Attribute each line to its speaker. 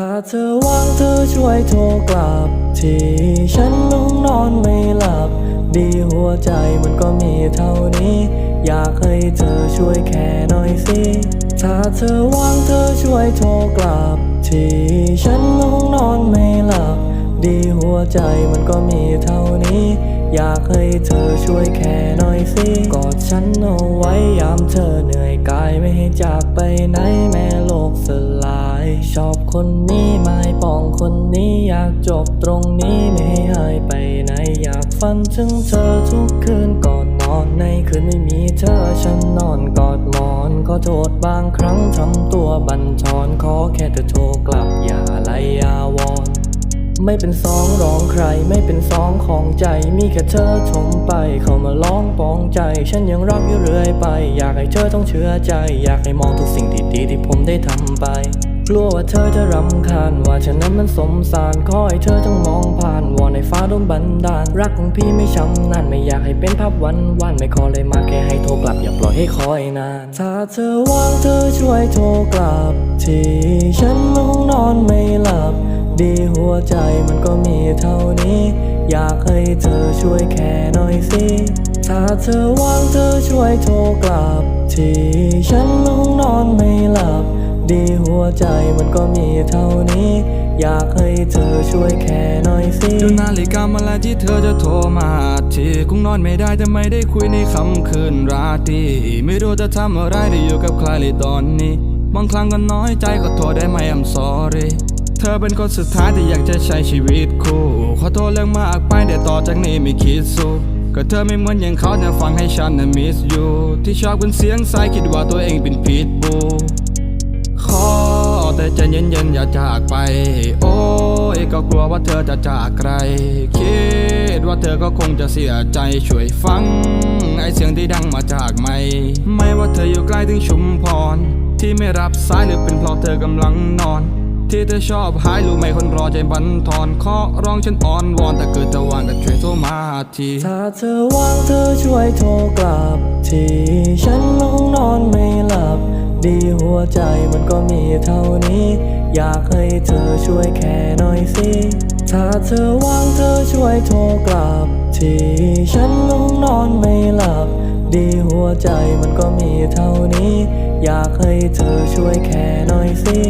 Speaker 1: ถ้าเธอว่างเธอช่วยโทรกลับ ที่ฉันลงนอนไม่หลับ ดีหัวใจมันก็มีเท่านี้ อยากให้เธอช่วยแค่หน่อยสิ ถ้าเธอว่างเธอช่วยโทรกลับ ที่ฉันลงนอนไม่หลับ ดีหัวใจมันก็มีเท่านี้ อยากให้เธอช่วยแค่ ชอบคนนี้ไม่ปองคนนี้อยากจบตรงนี้ไม่ให้หายไปไหนอยากฝันถึงเธอทุกคืนก่อนนอนในคืนไม่มีเธอฉันนอนกอดหมอนขอโทษบางครั้งทำตัวบันทอนขอแค่เธอโทรกลับอย่าไล่ยาวอนไม่เป็นสองร้องใครไม่เป็นสองของใจ มีแค่เธอชมไป เข้ามาล้องปองใจ ฉันยังรักอยู่เรื่อยไป อยากให้เธอต้องเชื่อใจ อยากให้มองทุกสิ่งที่ดีที่ผมได้ทำไป กลัวว่าเธอจะรำคาญ ว่าฉันนั้นมันสมสารขอให้เธอจงมองผ่านวอนในฟ้าดนบันดาล รักของพี่ไม่ช้ำนานไม่อยากให้เป็นภาพวันวันไม่ขอเลยมาแค่ให้โทรกลับอย่าปล่อยให้คอยนาน ถ้าเธอว่างเธอช่วยโทรกลับ ที่ฉันลงนอนไม่หลับ ดีหัวใจมันก็มีเท่านี้ อยากให้เธอช่วยแค่หน่อยสิ ถ้าเธอว่างเธอช่วยโทรกลับ ที่ฉันม ดีหัวใจมันก็มีเท่านี้ อยากให้เธอช่วยแค่หน่อยสิ
Speaker 2: ดูนาฬิกามาแล้วที่เธอจะโทรมาทีคงนอนไม่ได้แต่ไม่ได้คุยในค่ำคืนราตรีไม่รู้จะทำอะไรได้อยู่กับใครเลยตอนนี้ บางครั้งก็น้อยใจก็โทรได้ไหม I'm sorry เธอเป็นคนสุดท้ายที่อยากจะใช้ชีวิตคู่ ขอโทษเรื่องมากไปแต่ต่อจากนี้ไม่คิดสู้ก็เธอไม่เหมือนอย่างเขาจะฟังให้ฉันนะ miss you ที่ชอบเป็นเสียงสายคิดว่าตัวเองเป็นผิดบู แต่ใจเย็นๆอย่าจากไป โอ้ยก็กลัวว่าเธอจะจากใคร คิดว่าเธอก็คงจะเสียใจช่วยฟัง ไอเสียงที่ดังมาจากไม่ ไม่ว่าเธออยู่ใกล้ถึงชุมพร ที่ไม่รับสายหรือเป็นเพราะเธอกำลังนอน ที่เธอชอบหายรู้ไหมคนรอใจบันทอนขอร้องฉันอ่อนวอนแต่เกิดจะวางก็ช่วยโทรมาที
Speaker 1: ถ้าเธอว่างเธอช่วยโทรกลับที่ฉันลงนอ ดีหัวใจมันก็มีเท่านี้ อยากให้เธอช่วยแค่หน่อยสิ ถ้าเธอว่างเธอช่วยโทรกลับ ที่ฉันลงนอนไม่หลับ ดีหัวใจมันก็มีเท่านี้ อยากให้เธอช่วยแค่หน่อยสิ